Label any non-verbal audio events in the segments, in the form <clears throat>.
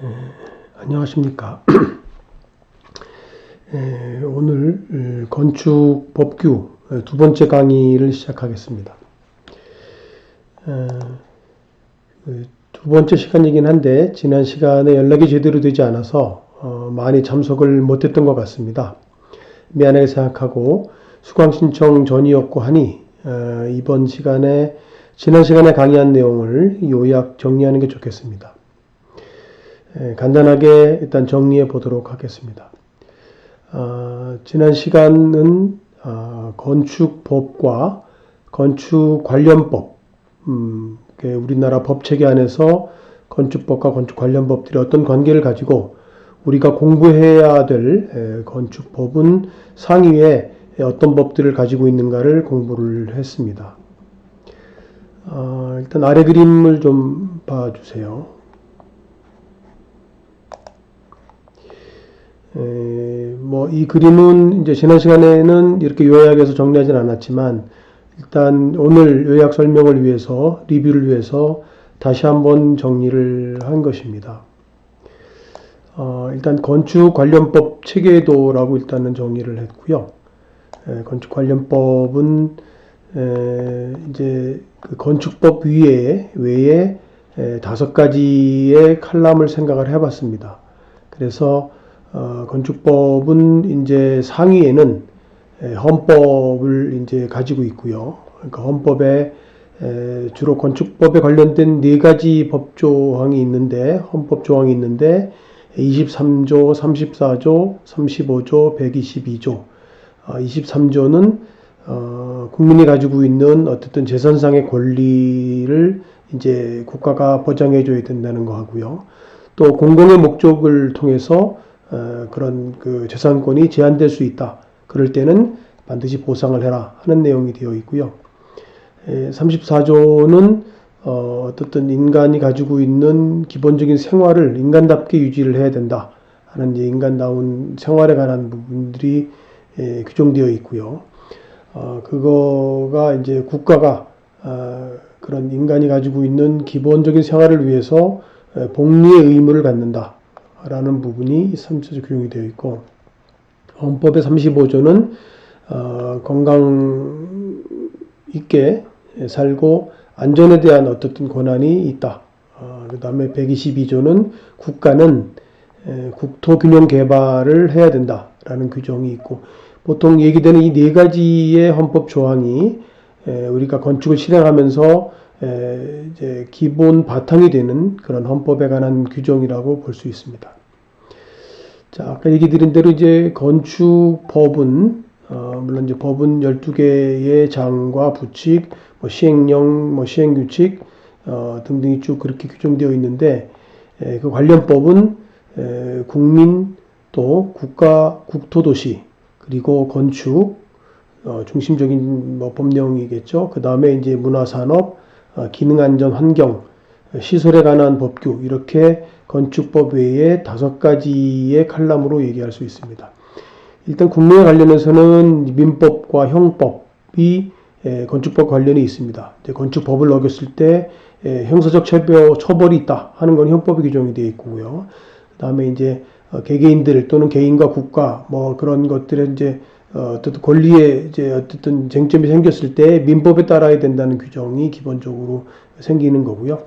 에, 안녕하십니까. <clears throat> 에, 오늘 에, 건축 법규 에, 두 번째 강의를 시작하겠습니다. 에, 그두 번째 시간이긴 한데 지난 시간에 연락이 제대로 되지 않아서 어, 많이 참석을 못했던 것 같습니다. 미안하게 생각하고 수강 신청 전이었고 하니 어, 이번 시간에 지난 시간에 강의한 내용을 요약 정리하는 게 좋겠습니다. 에, 간단하게 일단 정리해 보도록 하겠습니다. 어, 지난 시간은 어, 건축법과 건축 관련법, 음, 그 우리나라 법 체계 안에서 건축법과 건축 관련 법들이 어떤 관계를 가지고 우리가 공부해야 될 에, 건축법은 상위에 어떤 법들을 가지고 있는가를 공부를 했습니다. 어, 일단 아래 그림을 좀 봐주세요. 뭐 이 그림은 이제 지난 시간에는 이렇게 요약해서 정리하진 않았지만 일단 오늘 요약 설명을 위해서 리뷰를 위해서 다시 한번 정리를 한 것입니다. 어, 일단 건축 관련법 체계도라고 일단은 정리를 했고요. 에, 건축 관련법은 에, 이제 그 건축법 위에 외에 에, 다섯 가지의 칼럼을 생각을 해봤습니다. 그래서 어, 건축법은 이제 상위에는 에, 헌법을 이제 가지고 있고요. 그러니까 헌법에 에, 주로 건축법에 관련된 네 가지 법 조항이 있는데 헌법 조항이 있는데 23조, 34조, 35조, 122조. 어, 23조는 어, 국민이 가지고 있는 어쨌든 재산상의 권리를 이제 국가가 보장해 줘야 된다는 거 하고요. 또 공공의 목적을 통해서 어, 그런 그 재산권이 제한될 수 있다. 그럴 때는 반드시 보상을 해라 하는 내용이 되어 있고요. 34조는 어, 어떤 인간이 가지고 있는 기본적인 생활을 인간답게 유지를 해야 된다 하는 이제 인간다운 생활에 관한 부분들이 예, 규정되어 있고요. 어, 그거가 이제 국가가 어, 그런 인간이 가지고 있는 기본적인 생활을 위해서 복리의 의무를 갖는다 라는 부분이 3조 규정이 되어 있고 헌법의 35조는 어, 건강 있게 살고 안전에 대한 어떤 권한이 있다. 어, 그 다음에 122조는 국가는 에, 국토 균형 개발을 해야 된다라는 규정이 있고 보통 얘기되는 이 네 가지의 헌법 조항이 에, 우리가 건축을 실행하면서 에, 이제 기본 바탕이 되는 그런 헌법에 관한 규정이라고 볼 수 있습니다. 자, 아까 얘기 드린 대로 이제 건축법은 어, 물론 이제 법은 12개의 장과 부칙, 뭐 시행령, 뭐 시행규칙 어, 등등이 쭉 그렇게 규정되어 있는데 에, 그 관련 법은 에, 국민 또 국가 국토도시 그리고 건축 어, 중심적인 뭐 법령이겠죠. 그 다음에 이제 문화산업, 어, 기능안전 환경, 시설에 관한 법규 이렇게 건축법 외에 다섯 가지의 칼럼으로 얘기할 수 있습니다. 일단 국내에 관련해서는 민법과 형법이 건축법 관련이 있습니다. 건축법을 어겼을 때 형사적 처벌, 이 있다 하는 건 형법에 규정이 되어 있고요. 그 다음에 이제 어, 개개인들 또는 개인과 국가 뭐 그런 것들의 이제 어, 어떤 권리에 이제 어쨌든 쟁점이 생겼을 때 민법에 따라야 된다는 규정이 기본적으로 생기는 거고요.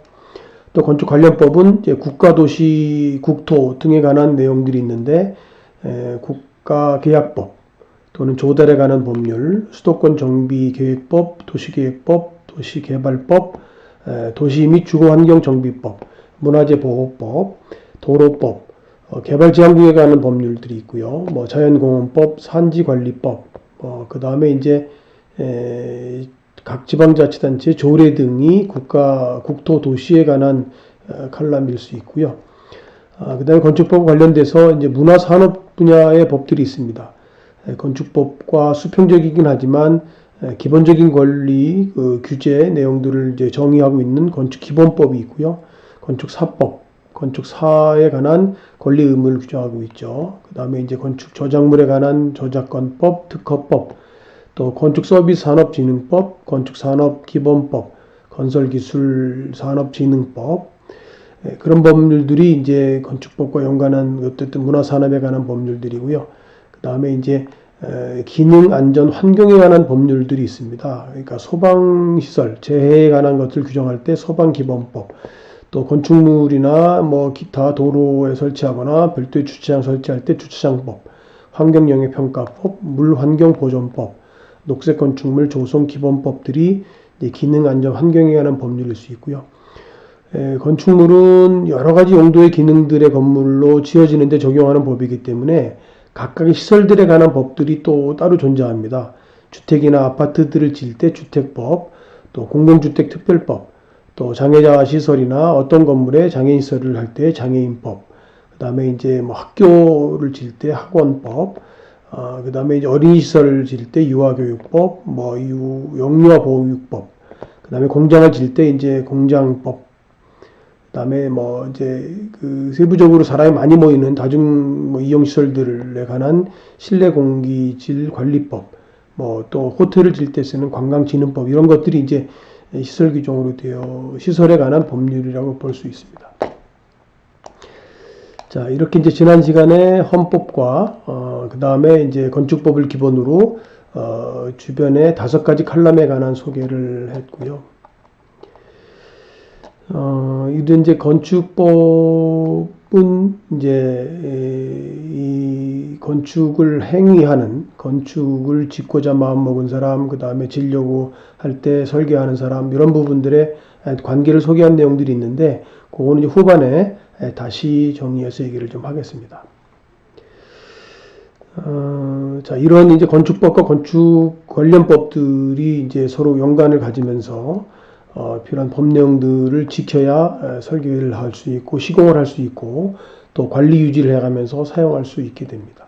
또 건축 관련법은 국가, 도시, 국토 등에 관한 내용들이 있는데 에, 국가 계약법 또는 조달에 관한 법률, 수도권 정비 계획법, 도시 계획법, 도시 개발법, 에, 도시 및 주거 환경 정비법, 문화재 보호법, 도로법, 어, 개발지향구에 관한 법률들이 있고요. 뭐 자연공원법, 산지관리법, 어, 그 다음에 이제 에, 각 지방자치단체 조례 등이 국가 국토 도시에 관한 어, 칼럼일 수 있고요. 아, 그 다음에 건축법 관련돼서 이제 문화산업 분야의 법들이 있습니다. 건축법과 수평적이긴 하지만 기본적인 권리 그 규제 내용들을 이제 정의하고 있는 건축 기본법이 있고요. 건축사법, 건축사에 관한 권리 의무를 규정하고 있죠. 그 다음에 이제 건축 저작물에 관한 저작권법, 특허법, 또 건축서비스산업진흥법, 건축산업기본법, 건설기술산업진흥법, 예, 그런 법률들이 이제 건축법과 연관한 어쨌든 문화산업에 관한 법률들이고요. 그 다음에 이제 에, 기능, 안전, 환경에 관한 법률들이 있습니다. 그러니까 소방시설, 재해에 관한 것을 규정할 때 소방기본법, 또 건축물이나 뭐 기타 도로에 설치하거나 별도의 주차장 설치할 때 주차장법, 환경영향평가법, 물환경보존법, 녹색건축물 조성기본법들이 기능, 안전, 환경에 관한 법률일 수 있고요. 에, 건축물은 여러 가지 용도의 기능들의 건물로 지어지는데 적용하는 법이기 때문에 각각의 시설들에 관한 법들이 또 따로 존재합니다. 주택이나 아파트들을 지을 때 주택법, 또 공공주택 특별법, 또 장애자 시설이나 어떤 건물에 장애인 시설을 할 때 장애인법, 그 다음에 이제 뭐 학교를 지을 때 학원법, 어, 그 다음에 이제 어린이 시설을 지을 때 유아교육법, 뭐 유, 영유아 보호육법, 그 다음에 공장을 지을 때 이제 공장법, 그 다음에 뭐 이제 그 세부적으로 사람이 많이 모이는 다중 뭐 이용 시설들에 관한 실내 공기 질 관리법, 뭐 또 호텔을 질 때 쓰는 관광진흥법 이런 것들이 이제 시설 규정으로 되어 시설에 관한 법률이라고 볼 수 있습니다. 자 이렇게 이제 지난 시간에 헌법과 어, 그 다음에 이제 건축법을 기본으로 어, 주변에 다섯 가지 칼럼에 관한 소개를 했고요. 어, 이런 이제 건축법 은 이제 에, 이 건축을 행위하는 건축을 짓고자 마음 먹은 사람, 그 다음에 지려고 할 때 설계하는 사람 이런 부분들의 관계를 소개한 내용들이 있는데 그거는 이제 후반에 다시 정리해서 얘기를 좀 하겠습니다. 어, 자, 이런 이제 건축법과 건축 관련 법들이 이제 서로 연관을 가지면서 어, 필요한 법 내용들을 지켜야 에, 설계를 할 수 있고 시공을 할 수 있고 또 관리 유지를 해가면서 사용할 수 있게 됩니다.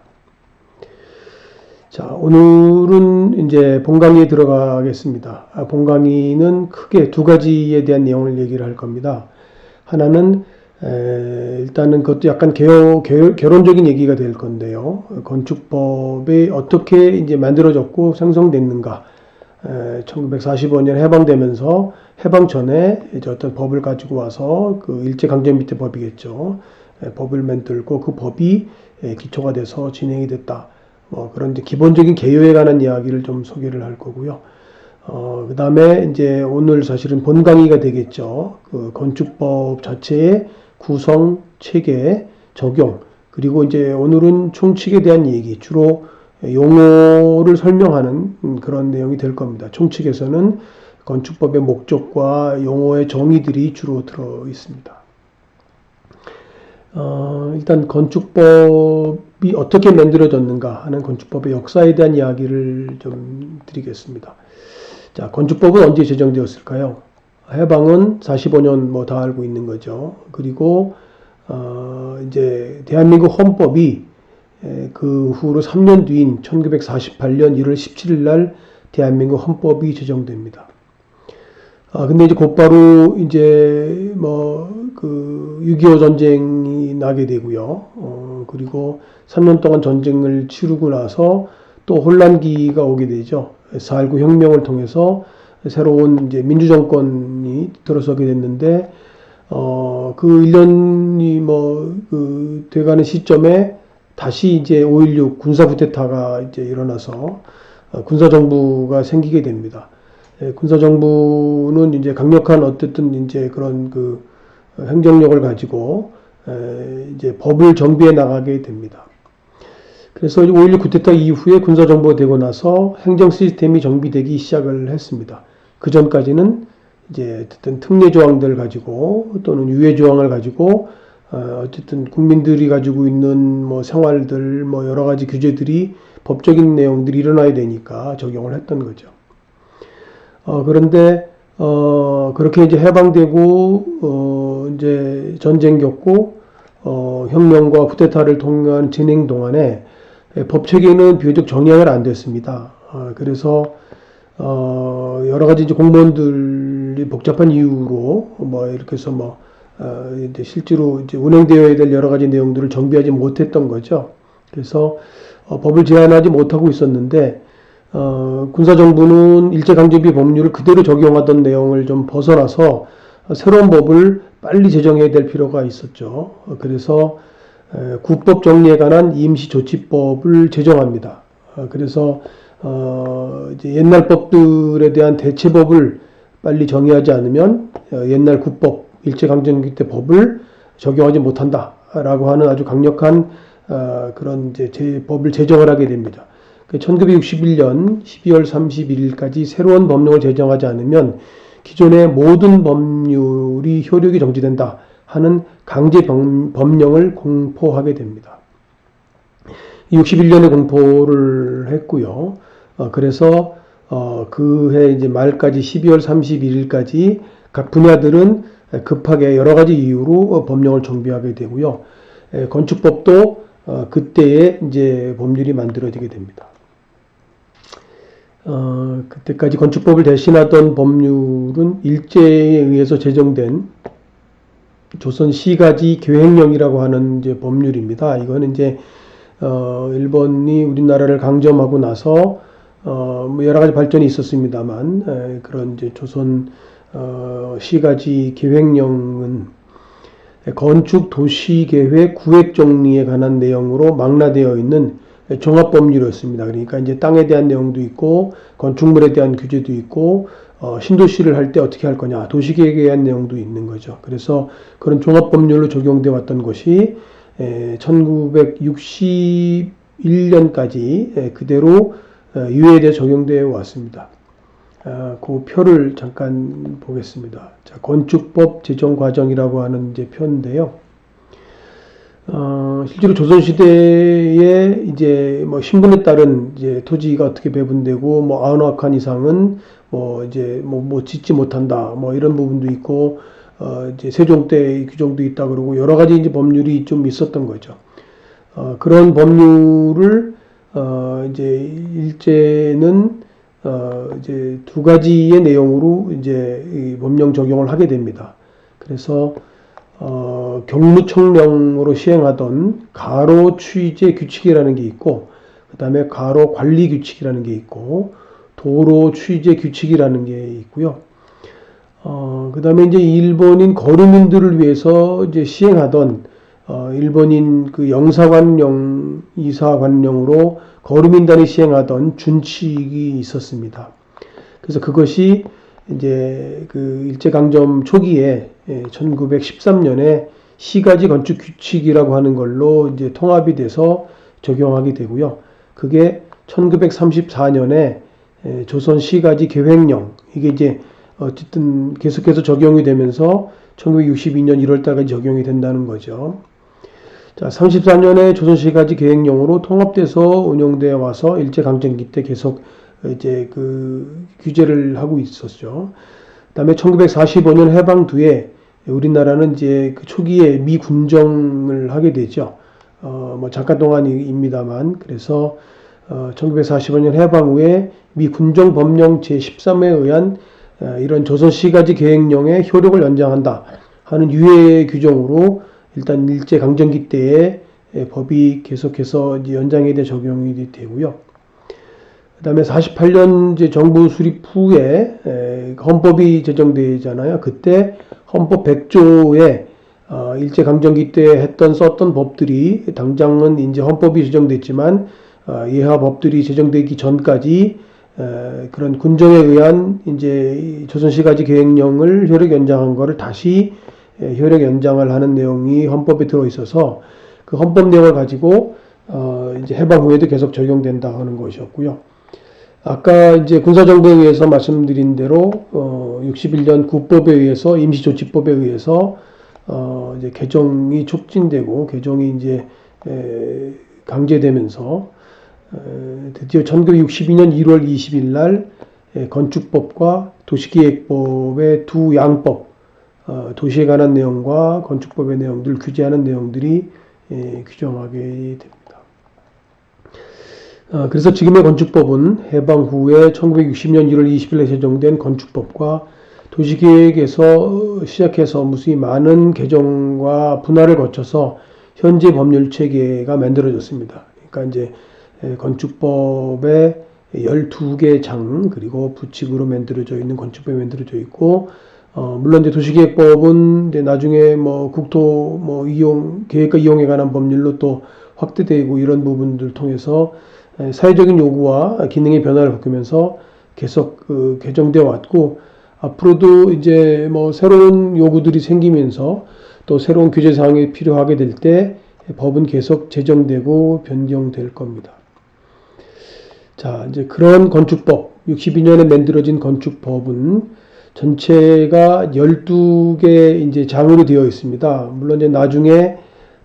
자, 오늘은 이제 본 강의에 들어가겠습니다. 아, 본 강의는 크게 두 가지에 대한 내용을 얘기를 할 겁니다. 하나는 에, 일단은 그것도 약간 개요, 개, 개론적인 얘기가 될 건데요. 건축법이 어떻게 이제 만들어졌고 생성됐는가. 1945년 해방되면서 해방 전에 이제 어떤 법을 가지고 와서 그 일제 강점 밑에 법이겠죠. 에, 법을 만들고 그 법이 에, 기초가 돼서 진행이 됐다. 뭐 그런 이제 기본적인 개요에 관한 이야기를 좀 소개를 할 거고요. 어, 그 다음에 이제 오늘 사실은 본 강의가 되겠죠. 그 건축법 자체의 구성, 체계, 적용, 그리고 이제 오늘은 총칙에 대한 얘기, 주로 용어를 설명하는 음, 그런 내용이 될 겁니다. 총칙에서는 건축법의 목적과 용어의 정의들이 주로 들어 있습니다. 어, 일단 건축법이 어떻게 만들어졌는가 하는 건축법의 역사에 대한 이야기를 좀 드리겠습니다. 자, 건축법은 언제 제정되었을까요? 해방은 45년 뭐 다 알고 있는 거죠. 그리고 어, 이제 대한민국 헌법이 에, 그 후로 3년 뒤인 1948년 1월 17일 날 대한민국 헌법이 제정됩니다. 아, 근데 이제 곧바로 이제 뭐 그 6.25 전쟁이 나게 되고요. 어, 그리고 3년 동안 전쟁을 치르고 나서 또 혼란기가 오게 되죠. 4.19 혁명을 통해서 새로운 이제 민주정권이 들어서게 됐는데, 어, 그 1년이 뭐, 그, 돼가는 시점에 다시 이제 5.16 군사쿠데타가 이제 일어나서 어, 군사정부가 생기게 됩니다. 예, 군사정부는 이제 강력한 어쨌든 이제 그런 그 행정력을 가지고 에, 이제 법을 정비해 나가게 됩니다. 그래서 5.16 쿠데타 이후에 군사정부가 되고 나서 행정 시스템이 정비되기 시작을 했습니다. 그 전까지는 이제 어쨌든 특례 조항들 가지고 또는 유예 조항을 가지고 어, 어쨌든 국민들이 가지고 있는 뭐 생활들 뭐 여러 가지 규제들이 법적인 내용들이 일어나야 되니까 적용을 했던 거죠. 어, 그런데 어, 그렇게 이제 해방되고 어, 이제 전쟁 겪고 어, 혁명과 쿠데타를 통한 진행 동안에 예, 법 체계는 비교적 정리가 안 됐습니다. 어, 그래서 어, 여러 가지 이제 공무원들이 복잡한 이유로 뭐 이렇게 해서 뭐 어, 이제 실제로 이제 운행되어야 될 여러 가지 내용들을 정비하지 못했던 거죠. 그래서 어, 법을 제한하지 못하고 있었는데 어, 군사정부는 일제강점기 법률을 그대로 적용하던 내용을 좀 벗어나서 새로운 법을 빨리 제정해야 될 필요가 있었죠. 어, 그래서 에, 국법 정리에 관한 임시조치법을 제정합니다. 어, 그래서 어, 이제 옛날 법들에 대한 대체법을 빨리 정의하지 않으면 어, 옛날 국법 일제강점기 때 법을 적용하지 못한다라고 하는 아주 강력한 어, 그런 이제 제, 법을 제정을 하게 됩니다. 1961년 12월 31일까지 새로운 법령을 제정하지 않으면 기존의 모든 법률이 효력이 정지된다 하는 강제 병- 법령을 공포하게 됩니다. 61년에 공포를 했고요. 어, 그래서 어, 그해 이제 말까지 12월 31일까지 각 분야들은 급하게 여러 가지 이유로 어, 법령을 정비하게 되고요. 에, 건축법도 어, 그때에 이제 법률이 만들어지게 됩니다. 어, 그때까지 건축법을 대신하던 법률은 일제에 의해서 제정된 조선 시가지 계획령이라고 하는 이제 법률입니다. 이거는 이제 어, 일본이 우리나라를 강점하고 나서 어, 뭐 여러 가지 발전이 있었습니다만 에, 그런 이제 조선 어, 시가지 계획령은 건축 도시 계획 구획 정리에 관한 내용으로 망라되어 있는 종합 법률이었습니다. 그러니까 이제 땅에 대한 내용도 있고 건축물에 대한 규제도 있고 어, 신도시를 할 때 어떻게 할 거냐 도시 계획에 대한 내용도 있는 거죠. 그래서 그런 종합 법률로 적용돼 왔던 것이 에, 1961년까지 그대로 어, 유예돼 적용되어 왔습니다. 아, 그 표를 잠깐 보겠습니다. 자, 건축법 제정 과정이라고 하는 이제 표인데요. 어, 실제로 조선시대에 이제 뭐 신분에 따른 이제 토지가 어떻게 배분되고 뭐 아흔 칸 이상은 뭐 이제 뭐, 뭐 짓지 못한다 뭐 이런 부분도 있고 어, 이제 세종 때 규정도 있다 그러고 여러 가지 이제 법률이 좀 있었던 거죠. 어, 그런 법률을 어, 이제 일제는 어, 이제 두 가지의 내용으로 이제 이 법령 적용을 하게 됩니다. 그래서 어, 경무청령으로 시행하던 가로 취재 규칙이라는 게 있고, 그 다음에 가로 관리 규칙이라는 게 있고, 도로 취재 규칙이라는 게 있고요. 어, 그 다음에 이제 일본인 거류민들을 위해서 이제 시행하던 어, 일본인 그 영사관령, 이사관령으로 거류민단이 시행하던 준칙이 있었습니다. 그래서 그것이 이제 그 일제강점 초기에 1913년에 시가지 건축 규칙이라고 하는 걸로 이제 통합이 돼서 적용하게 되고요. 그게 1934년에 조선 시가지 계획령 이게 이제 어쨌든 계속해서 적용이 되면서 1962년 1월달까지 적용이 된다는 거죠. 자, 34년에 조선시가지 계획령으로 통합돼서 운영되어 와서 일제강점기 때 계속 이제 그 규제를 하고 있었죠. 그 다음에 1945년 해방 뒤에 우리나라는 이제 그 초기에 미 군정을 하게 되죠. 어, 뭐 잠깐 동안입니다만 그래서 어, 1945년 해방 후에 미 군정 법령 제13에 의한 어, 이런 조선시가지 계획령의 효력을 연장한다 하는 유예 규정으로 일단 일제 강점기 때에 법이 계속해서 이제 연장에 대해 적용이 되고요. 그다음에 48년 이제 정부 수립 후에 에, 헌법이 제정되잖아요. 그때 헌법 100조에 어, 일제 강점기 때 했던 썼던 법들이 당장은 이제 헌법이 제정됐지만 어, 예하 법들이 제정되기 전까지 에, 그런 군정에 의한 이제 조선시가지 계획령을 효력 연장한 거를 다시 에, 효력 연장을 하는 내용이 헌법에 들어 있어서 그 헌법 내용을 가지고 어, 이제 해방 후에도 계속 적용된다 하는 것이었고요. 아까 이제 군사정부에 의해서 말씀드린 대로 어 61년 국법에 의해서 임시조치법에 의해서 어 이제 개정이 촉진되고 개정이 이제 에 강제되면서 에 드디어 1962년 1월 20일 날에 건축법과 도시기획법의 두 양법 어 도시에 관한 내용과 건축법의 내용들 규제하는 내용들이 에 규정하게 됩니다. 어, 그래서 지금의 건축법은 해방 후에 1960년 1월 20일에 제정된 건축법과 도시계획에서 시작해서 무수히 많은 개정과 분할을 거쳐서 현재 법률 체계가 만들어졌습니다. 그러니까 이제 건축법에 12개 장 그리고 부칙으로 만들어져 있는 건축법이 만들어져 있고 어, 물론 이제 도시계획법은 이제 나중에 뭐 국토 뭐 이용 계획과 이용에 관한 법률로 또 확대되고 이런 부분들 통해서 에, 사회적인 요구와 기능의 변화를 겪으면서 계속 그 개정되어 왔고 앞으로도 이제 뭐 새로운 요구들이 생기면서 또 새로운 규제 사항이 필요하게 될 때 법은 계속 제정되고 변경될 겁니다. 자, 이제 그런 건축법, 62년에 만들어진 건축법은 전체가 12개 이제 장으로 되어 있습니다. 물론 이제 나중에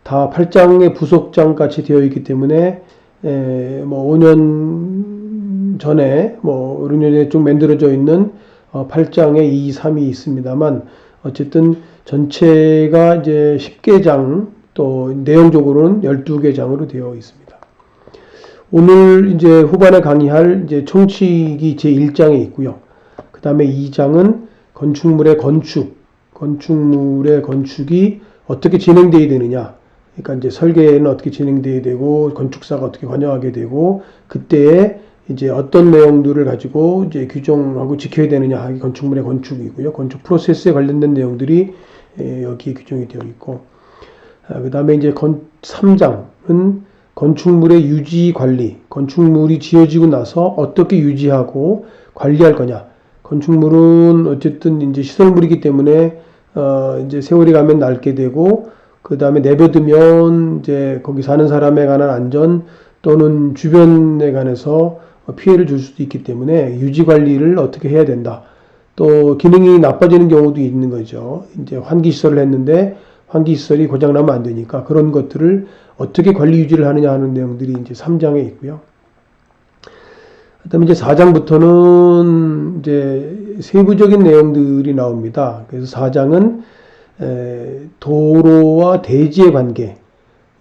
다 8장의 부속장 같이 되어 있기 때문에 에, 뭐 5년 전에 뭐 5년 전에 좀 만들어져 있는 어, 8장에 2, 3이 있습니다만 어쨌든 전체가 이제 10개 장, 또 내용적으로는 12개 장으로 되어 있습니다. 오늘 이제 후반에 강의할 이제 총칙이 제 1장에 있고요. 그 다음에 2장은 건축물의 건축, 건축물의 건축이 어떻게 진행되어야 되느냐. 그러니까 이제 설계는 어떻게 진행되어야 되고, 건축사가 어떻게 관여하게 되고, 그때에 이제 어떤 내용들을 가지고 이제 규정하고 지켜야 되느냐 하기 건축물의 건축이고요. 건축 프로세스에 관련된 내용들이 에, 여기에 규정이 되어 있고, 아, 그 다음에 이제 건, 3장은 건축물의 유지 관리, 건축물이 지어지고 나서 어떻게 유지하고 관리할 거냐. 건축물은 어쨌든 이제 시설물이기 때문에 어 이제 세월이 가면 낡게 되고 그 다음에 내버두면 이제 거기 사는 사람에 관한 안전 또는 주변에 관해서 피해를 줄 수도 있기 때문에 유지 관리를 어떻게 해야 된다. 또 기능이 나빠지는 경우도 있는 거죠. 이제 환기 시설을 했는데 환기 시설이 고장 나면 안 되니까 그런 것들을 어떻게 관리 유지를 하느냐 하는 내용들이 이제 3장에 있고요. 그다음에 이제 4장부터는 이제 세부적인 내용들이 나옵니다. 그래서 4장은 도로와 대지의 관계.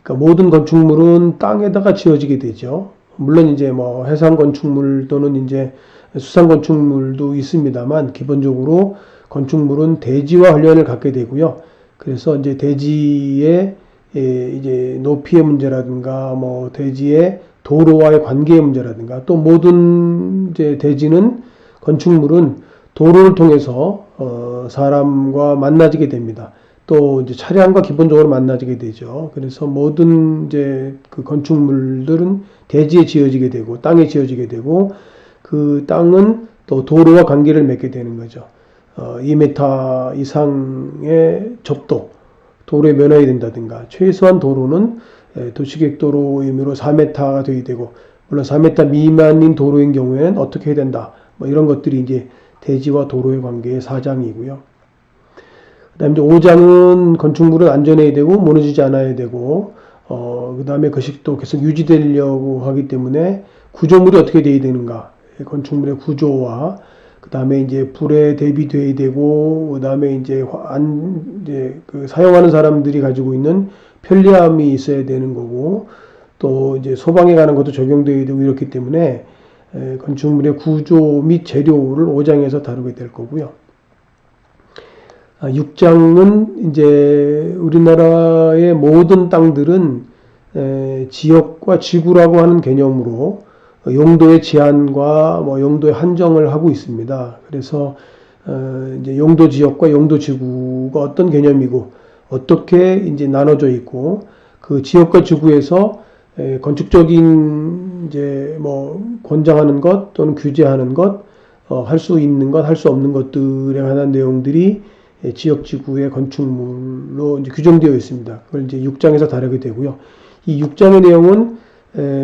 그러니까 모든 건축물은 땅에다가 지어지게 되죠. 물론 이제 뭐 해상 건축물 또는 이제 수상 건축물도 있습니다만 기본적으로 건축물은 대지와 관련을 갖게 되고요. 그래서 이제 대지의 이제 높이의 문제라든가 뭐 대지의 도로와의 관계의 문제라든가 또 모든 이제 대지는 건축물은 도로를 통해서 어 사람과 만나지게 됩니다. 또 이제 차량과 기본적으로 만나지게 되죠. 그래서 모든 이제 그 건축물들은 대지에 지어지게 되고 땅에 지어지게 되고 그 땅은 또 도로와 관계를 맺게 되는 거죠. 어 2m 이상의 접도, 도로에 면허해야 된다든가 최소한 도로는 도시계획도로 의미로 4m가 되어야 되고 물론 4m 미만인 도로인 경우에는 어떻게 해야 된다. 뭐 이런 것들이 이제 대지와 도로의 관계의 사장이고요. 그다음에 이제 5장은 건축물은 안전해야 되고 무너지지 않아야 되고 어 그다음에 또 계속 유지되려고 하기 때문에 구조물이 어떻게 돼야 되는가 건축물의 구조와 그 다음에 이제 불에 대비돼야 되고, 그 다음에 이제 안, 이제 그 사용하는 사람들이 가지고 있는 편리함이 있어야 되는 거고, 또 이제 소방에 관한 것도 적용돼야 되고 이렇기 때문에 에, 건축물의 구조 및 재료를 5장에서 다루게 될 거고요. 아, 6장은 이제 우리나라의 모든 땅들은 에, 지역과 지구라고 하는 개념으로 용도의 제한과 뭐 용도의 한정을 하고 있습니다. 그래서 어 이제 용도 지역과 용도 지구가 어떤 개념이고 어떻게 이제 나눠져 있고 그 지역과 지구에서 건축적인 이제 뭐 권장하는 것 또는 규제하는 것, 어, 할 수 있는 것, 할 수 없는 것들에 관한 내용들이 지역 지구의 건축물로 이제 규정되어 있습니다. 그걸 이제 6장에서 다루게 되고요. 이 6장의 내용은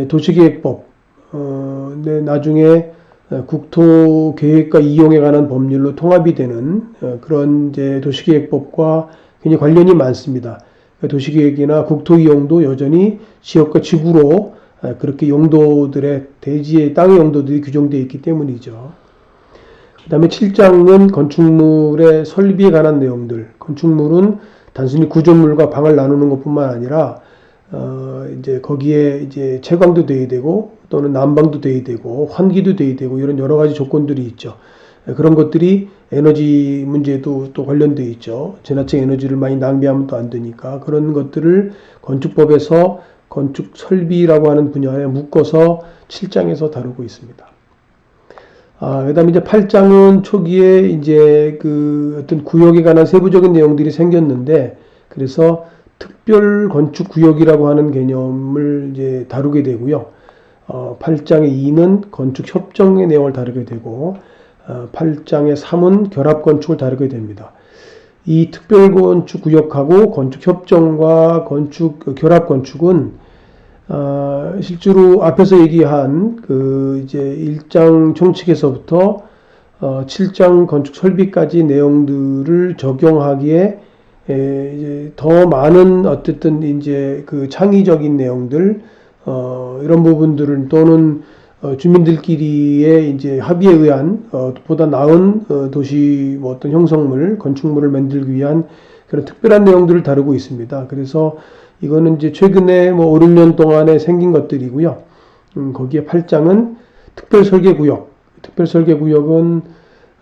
도시계획법, 어, 네, 나중에 어, 국토 계획과 이용에 관한 법률로 통합이 되는 어, 그런 이제 도시계획법과 굉장히 관련이 많습니다. 도시계획이나 국토 이용도 여전히 지역과 지구로 어, 그렇게 용도들의 대지의 땅의 용도들이 규정되어 있기 때문이죠. 그 다음에 7장은 건축물의 설비에 관한 내용들. 건축물은 단순히 구조물과 방을 나누는 것 뿐만 아니라 어, 이제 거기에 이제 채광도 돼야 되고 또는 난방도 돼야 되고 환기도 돼야 되고 이런 여러 가지 조건들이 있죠. 그런 것들이 에너지 문제도 또 관련되어 있죠. 지나친 에너지를 많이 낭비하면 또 안 되니까 그런 것들을 건축법에서 건축 설비라고 하는 분야에 묶어서 7장에서 다루고 있습니다. 아, 그 다음에 이제 8장은 초기에 이제 그 어떤 구역에 관한 세부적인 내용들이 생겼는데, 그래서 특별 건축 구역이라고 하는 개념을 이제 다루게 되고요. 어, 8장의 2는 건축 협정의 내용을 다루게 되고, 어, 8장의 3은 결합 건축을 다루게 됩니다. 이 특별 건축 구역하고 건축 협정과 건축 그 결합 건축은 어, 실제로 앞에서 얘기한 그 이제 1장 총칙에서부터 어, 7장 건축 설비까지 내용들을 적용하기에 더 많은 어쨌든 이제 그 창의적인 내용들 어, 이런 부분들을 또는 어, 주민들끼리의 이제 합의에 의한 어, 보다 나은 어, 도시 뭐 어떤 형성물 건축물을 만들기 위한 그런 특별한 내용들을 다루고 있습니다. 그래서 이거는 이제 최근에 뭐 5, 6년 동안에 생긴 것들이고요. 음, 거기에 8장은 특별 설계 구역. 특별 설계 구역은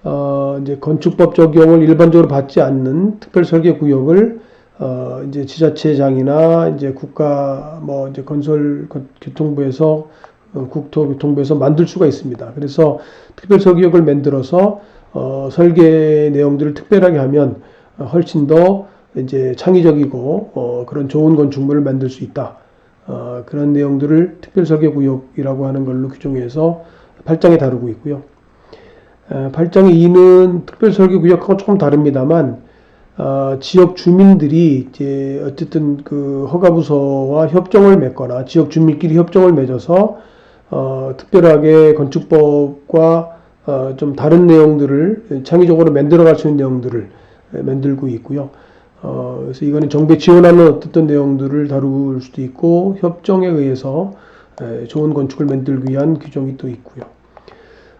어, 이제 건축법 적용을 일반적으로 받지 않는 특별 설계 구역을 어, 이제 지자체장이나 이제 국가 뭐 이제 건설 교통부에서 어, 국토교통부에서 만들 수가 있습니다. 그래서 특별 설계구역을 만들어서 어, 설계 내용들을 특별하게 하면 어, 훨씬 더 이제 창의적이고 어, 그런 좋은 건축물을 만들 수 있다. 어, 그런 내용들을 특별설계구역이라고 하는 걸로 규정해서 8장에 다루고 있고요. 에, 8장의 2는 특별설계구역하고 조금 다릅니다만 어, 지역 주민들이 이제 어쨌든 그 허가부서와 협정을 맺거나 지역 주민끼리 협정을 맺어서 어, 특별하게 건축법과 어, 좀 다른 내용들을 창의적으로 만들어갈 수 있는 내용들을 만들고 있고요. 어, 그래서 이거는 정부에 지원하는 어떤 내용들을 다룰 수도 있고 협정에 의해서 에, 좋은 건축을 만들기 위한 규정이 또 있고요.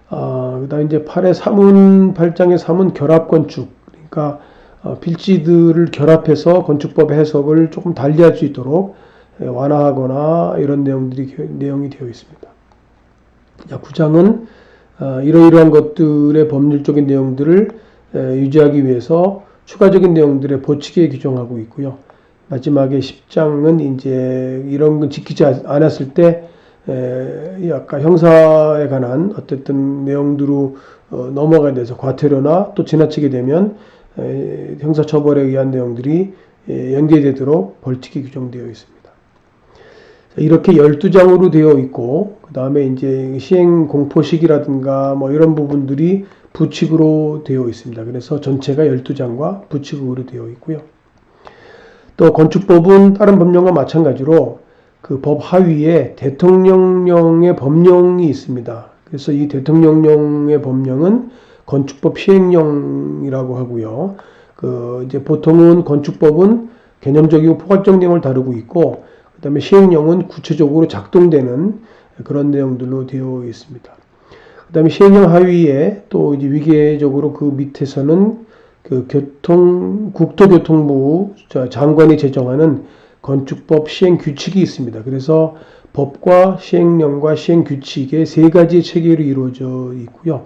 아, 그다음 이제 8의 3은 8장의 3은 결합 건축. 그러니까 어, 필지들을 결합해서 건축법 해석을 조금 달리할 수 있도록 에, 완화하거나 이런 내용들이 내용이 되어 있습니다. 자, 9장은 어, 이러이러한 것들의 법률적인 내용들을 에, 유지하기 위해서 추가적인 내용들의 보칙에 규정하고 있고요. 마지막에 10장은 이제 이런 건 지키지 않았을 때 에, 아까 형사에 관한 어쨌든 내용들로 어, 넘어가야 돼서 과태료나 또 지나치게 되면 에, 형사처벌에 의한 내용들이 에, 연계되도록 벌칙이 규정되어 있습니다. 자, 이렇게 12장으로 되어 있고 그 다음에 이제 시행 공포식이라든가 뭐 이런 부분들이 부칙으로 되어 있습니다. 그래서 전체가 12장과 부칙으로 되어 있고요. 또 건축법은 다른 법령과 마찬가지로 그 법 하위에 대통령령의 법령이 있습니다. 그래서 이 대통령령의 법령은 건축법 시행령이라고 하고요. 그 이제 보통은 건축법은 개념적이고 포괄적 내용을 다루고 있고 그 다음에 시행령은 구체적으로 작동되는 그런 내용들로 되어 있습니다. 그 다음에 시행령 하위에 또 이제 위계적으로 그 밑에서는 그 교통 국토교통부 장관이 제정하는 건축법 시행 규칙이 있습니다. 그래서 법과 시행령과 시행 규칙의 세 가지 체계로 이루어져 있고요.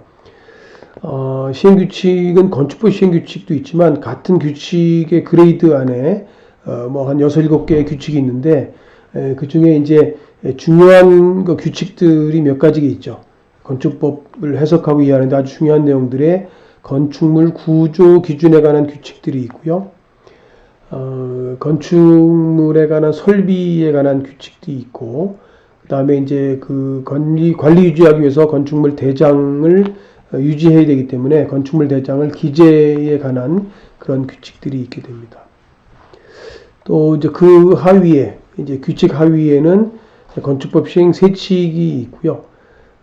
어, 시행 규칙은 건축법 시행 규칙도 있지만 같은 규칙의 그레이드 안에 어, 뭐한 여섯 일곱 개의 규칙이 있는데 그 중에 이제 중요한 그 규칙들이 몇 가지가 있죠. 건축법을 해석하고 이해하는데 아주 중요한 내용들의 건축물 구조 기준에 관한 규칙들이 있고요. 어, 건축물에 관한 설비에 관한 규칙도 있고, 그 다음에 이제 그 관리, 관리 유지하기 위해서 건축물 대장을 유지해야 되기 때문에 건축물 대장을 기재에 관한 그런 규칙들이 있게 됩니다. 또 이제 그 하위에, 이제 규칙 하위에는 건축법 시행 세칙이 있고요.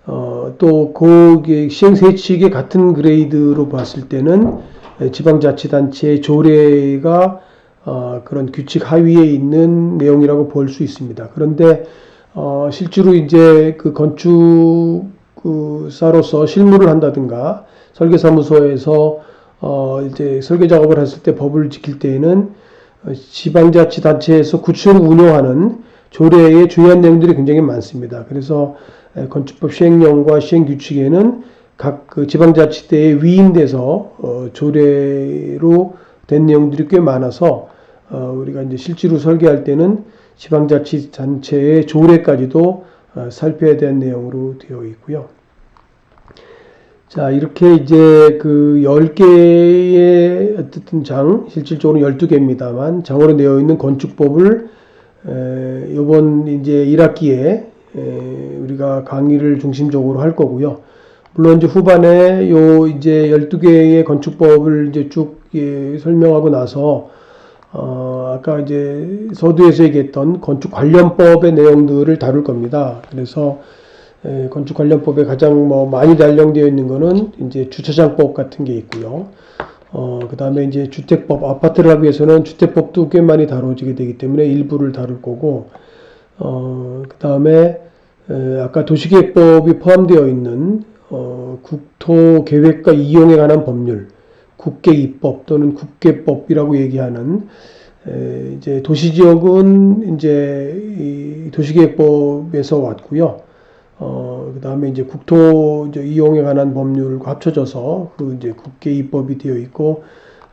어, 또그 시행 세칙의 같은 그레이드로 봤을 때는 지방자치단체의 조례가 어, 그런 규칙 하위에 있는 내용이라고 볼 수 있습니다. 그런데 어, 실제로 이제 그 건축사로서 실무를 한다든가 설계사무소에서 어, 이제 설계 작업을 했을 때 법을 지킬 때에는 지방자치단체에서 구체로 운영하는 조례의 중요한 내용들이 굉장히 많습니다. 그래서 건축법 시행령과 시행규칙에는 각 그 지방자치대에 위임돼서 어, 조례로 된 내용들이 꽤 많아서 어, 우리가 이제 실제로 설계할 때는 지방자치단체의 조례까지도 어, 살펴야 되는 내용으로 되어 있고요. 자, 이렇게 이제 그 10개의 어쨌든 장, 실질적으로 12개입니다만, 장으로 되어 있는 건축법을, 에, 요번 이제 1학기에 에, 우리가 강의를 중심적으로 할 거고요. 물론 이제 후반에 요 이제 12개의 건축법을 이제 쭉 예, 설명하고 나서, 어, 아까 이제 서두에서 얘기했던 건축 관련법의 내용들을 다룰 겁니다. 그래서 에, 건축 관련법에 가장 뭐 많이 단령되어 있는 거는 이제 주차장법 같은 게 있고요. 어, 그 다음에 이제 주택법, 아파트를 하기 위해서는 주택법도 꽤 많이 다뤄지게 되기 때문에 일부를 다룰 거고, 어, 그 다음에 아까 도시계획법이 포함되어 있는 어, 국토계획과 이용에 관한 법률, 국계입법 또는 국계법이라고 얘기하는 에, 이제 도시지역은 이제 이 도시계획법에서 왔고요. 어, 그 다음에 이제 국토 이제 이용에 관한 법률과 합쳐져서 그 이제 국계입법이 되어 있고,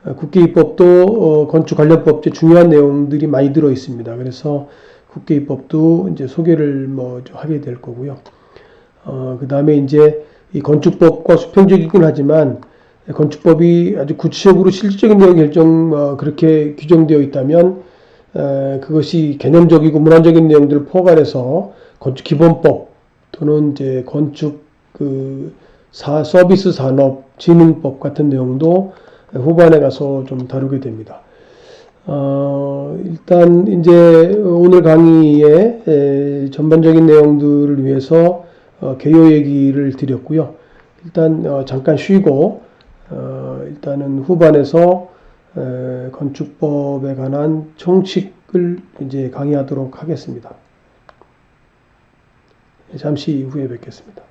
어, 국계입법도 어, 건축 관련 법 제 중요한 내용들이 많이 들어 있습니다. 그래서 국계입법도 이제 소개를 뭐좀 하게 될 거고요. 어, 그 다음에 이제 이 건축법과 수평적이긴 하지만 건축법이 아주 구체적으로 실질적인 내용 결정 어, 그렇게 규정되어 있다면 에, 그것이 개념적이고 문화적인 내용들을 포괄해서 건축 기본법 또는 이제 건축 그 사, 서비스 산업 진흥법 같은 내용도 후반에 가서 좀 다루게 됩니다. 어, 일단 이제 오늘 강의의 에, 전반적인 내용들을 위해서 어, 개요 얘기를 드렸고요. 일단 어, 잠깐 쉬고 어, 일단은 후반에서 에, 건축법에 관한 총칙을 이제 강의하도록 하겠습니다. 잠시 후에 뵙겠습니다.